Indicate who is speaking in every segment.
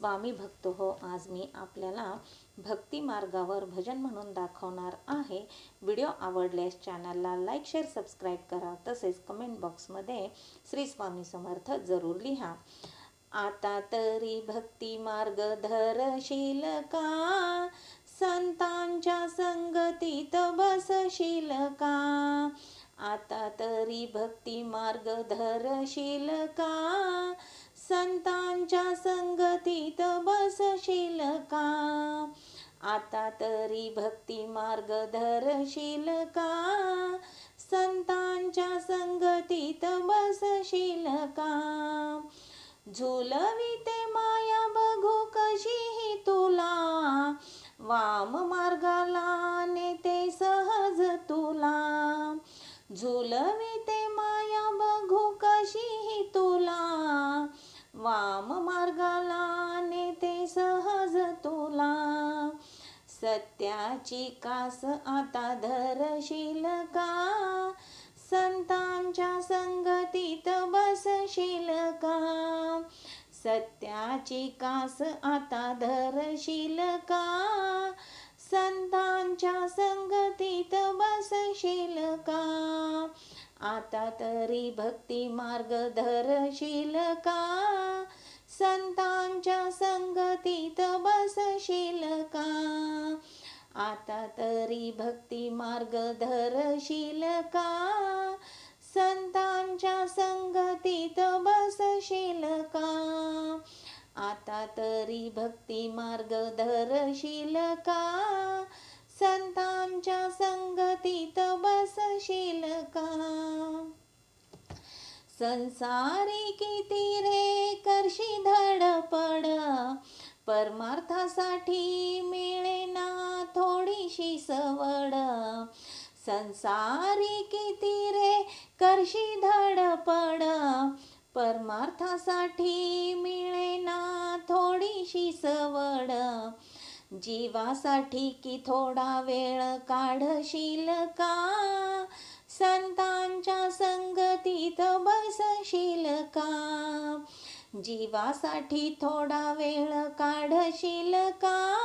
Speaker 1: स्वामी भक्त हो आज मी आपल्याला भक्ती मार्गावर भजन म्हणून दाखवणार आहे. व्हिडिओ आवडल्यास चॅनलला लाईक शेअर सबस्क्राईब करा. तसेच कमेंट बॉक्समध्ये श्री स्वामी समर्थ जरूर लिहा. आता तरी भक्ती मार्ग धरशील का? संतांच्या संगतीत बसशील का? आता तरी भक्ती मार्ग धरशील का? संतांच्या संगतीत बसशील का? आता तरी भक्ती मार्ग धरशील का? संतांच्या संगतीत बसशील का? झुलविते माया बघू कशीही तुला. वाम मार्गाला नेते सहज तुला. झुलविते वाम मार्गाला नेते सहज तुला. सत्याची कास आता धरशील का? संतांच्या संगतीत बसशील का? सत्याची कास आता धरशील का? संतांच्या संगतीत बसशील आता तरी भक्ती मार्ग धरशील का? संतांच्या संगतीत बसशील का? आता तरी भक्ती मार्ग धरशील का? संतांच्या संगतीत बसशील का? आता तरी भक्ती मार्ग धरशील का? संतांच्या संगतीत बसशील का? संसारी किती रे करशी धडपड? परमार्थासाठी मिळे ना थोडीशी सवड. संसारी किती रे करशी धडपड? परमार्थासाठी मिळेना थोडीशी सवड. जीवासाठी की थोडा वेळ काढशील का? संतांच्या संगतीत बसशील का? जीवासाठी थोडा वेळ काढशील का?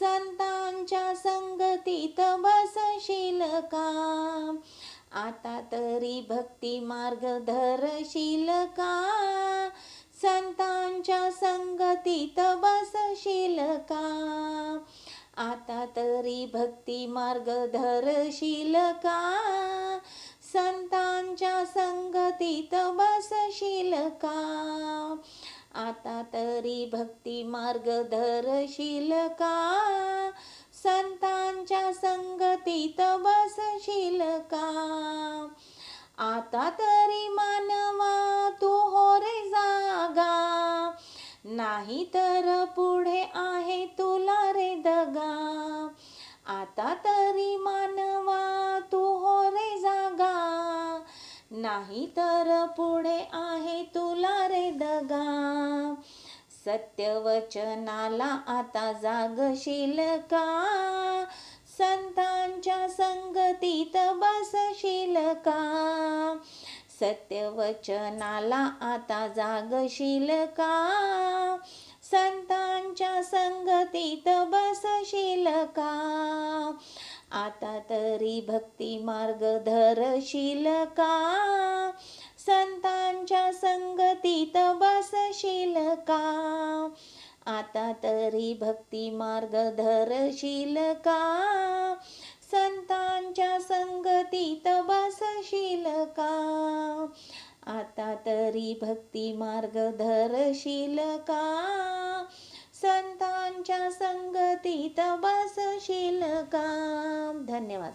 Speaker 1: संतांच्या संगतीत बसशील का? आता तरी भक्ती मार्ग धरशील का? संतांच्या संगतीत बसशील का? आता तरी भक्ती मार्ग धरशील का? संतांच्या संगतीत बसशील का? आता तरी भक्ती मार्ग धरशील का? संतांच्या संगतीत बसशील का? आता तरी नाही तर पुढे आहे तुला रे दगा. सत्यवचनाला आता जागशील का? संतांच्या संगतीत बसशील का? सत्यवचनाला आता जागशील का? संतांच्या संगतीत बसशील का? आता तरी भक्ती मार्ग धरशील का? संतांच्या संगतीत बसशील का? आता तरी भक्ती मार्ग धरशील का? संतांच्या संगतीत बसशील का? आता तरी भक्ती मार्ग धरशील का? तुमच्या संगतीत बसशील का धन्यवाद.